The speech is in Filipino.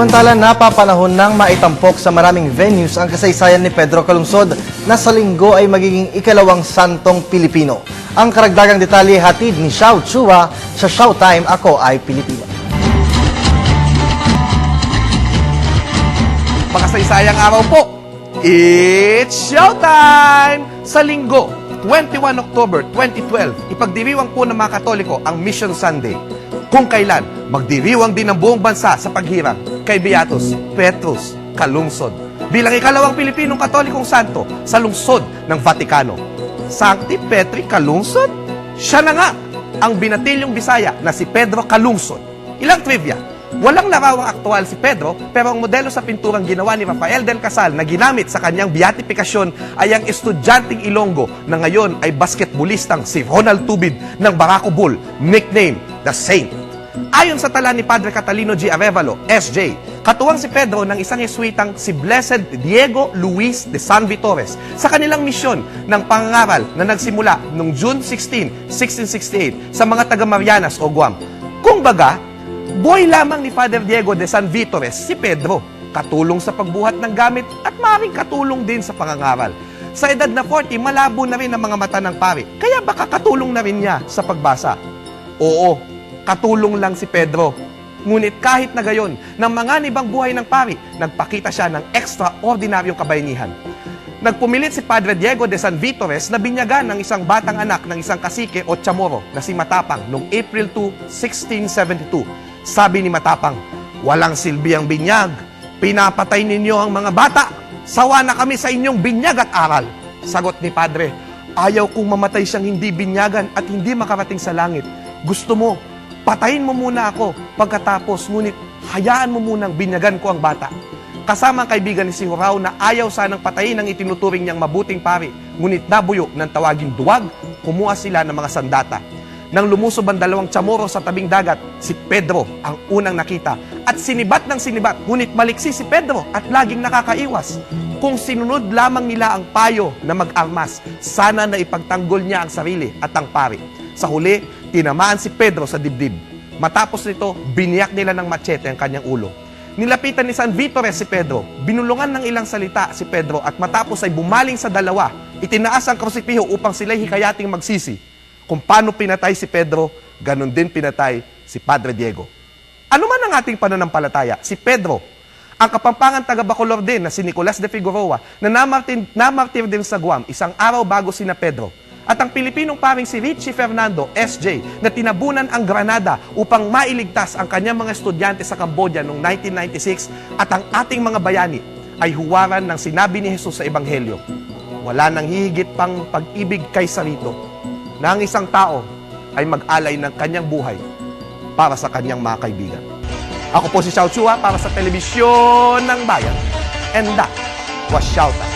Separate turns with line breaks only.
Samantala, napapanahon ng maitampok sa maraming venues ang kasaysayan ni Pedro Calungsod na sa linggo ay magiging ikalawang santong Pilipino. Ang karagdagang detalye hatid ni Xiao Chua sa Showtime Ako ay Pilipino.
Makasaysayang araw po. It's showtime! Sa linggo, 21 October 2012, ipagdiriwang po ng mga Katoliko ang Mission Sunday. Kung kailan, magdiriwang din ng buong bansa sa paghirang kay Beatus Petrus Calungsod bilang ikalawang Pilipinong Katolikong Santo sa lungsod ng Vatikano. Sancti Petri Calungsod? Siya na nga ang binatilyong Bisaya na si Pedro Calungsod. Ilang trivia. Walang larawang aktual si Pedro, pero ang modelo sa pinturang ginawa ni Rafael del Casal na ginamit sa kanyang beatifikasyon ay ang estudyanteng Ilonggo na ngayon ay basketballistang si Ronald Tubid ng Barako Bull, nickname The Saint. Ayon sa tala ni Padre Catalino G. Arevalo, SJ, katuwang si Pedro ng isang Yesuitang si Blessed Diego Luis de San Vitores sa kanilang misyon ng pangangaral na nagsimula noong June 16, 1668 sa mga taga Marianas o Guam. Kung baga, boy lamang ni Father Diego de San Vitores si Pedro, katulong sa pagbuhat ng gamit at maring katulong din sa pangangaral. Sa edad na 40, malabo na rin ang mga mata ng pari, kaya baka katulong na rin niya sa pagbasa. Oo, katulong lang si Pedro. Ngunit kahit na gayon, ng mga nibang buhay ng pari, nagpakita siya ng extraordinaryong kabayanihan. Nagpumilit si Padre Diego de San Vitores na binyagan ng isang batang anak ng isang kasike o chamorro na si Matapang noong April 2, 1672. Sabi ni Matapang, Walang silbi ang binyag. Pinapatay ninyo ang mga bata. Sawa na kami sa inyong binyag at aral. Sagot ni Padre, Ayaw kong mamatay siyang hindi binyagan at hindi makarating sa langit. Gusto mo, patayin mo muna ako pagkatapos, ngunit hayaan mo munang binyagan ko ang bata. Kasama ang kaibigan ni si Horao na ayaw sanang patayin ang itinuturing niyang mabuting pari, ngunit nabuyo ng tawaging duwag, kumuha sila ng mga sandata. Nang lumusob ang dalawang chamorro sa tabing dagat, si Pedro ang unang nakita at sinibat ng sinibat, ngunit maliksi si Pedro at laging nakakaiwas. Kung sinunod lamang nila ang payo na mag-armas, sana na ipagtanggol niya ang sarili at ang pari. Sa huli, tinamaan si Pedro sa dibdib. Matapos nito, biniyak nila ng machete ang kanyang ulo. Nilapitan ni San Vitores si Pedro, binulungan ng ilang salita si Pedro at matapos ay bumaling sa dalawa, itinaas ang krusipiho upang sila'y hikayating magsisi. Kung paano pinatay si Pedro, ganun din pinatay si Padre Diego. Ano man ang ating pananampalataya, si Pedro, ang kapampangan taga Bacolor din na si Nicolas de Figueroa na namartir, namartir din sa Guam isang araw bago sina Pedro. At ang Pilipinong paring si Richie Fernando, SJ, na tinabunan ang Granada upang mailigtas ang kanyang mga estudyante sa Cambodia noong 1996 at ang ating mga bayani ay huwaran ng sinabi ni Jesus sa Ebanghelyo. Wala nang hihigit pang pag-ibig kaysa rito na ang isang tao ay mag-alay ng kanyang buhay para sa kanyang mga kaibigan. Ako po si Xiao Chua para sa Telebisyon ng Bayan. And that was Time.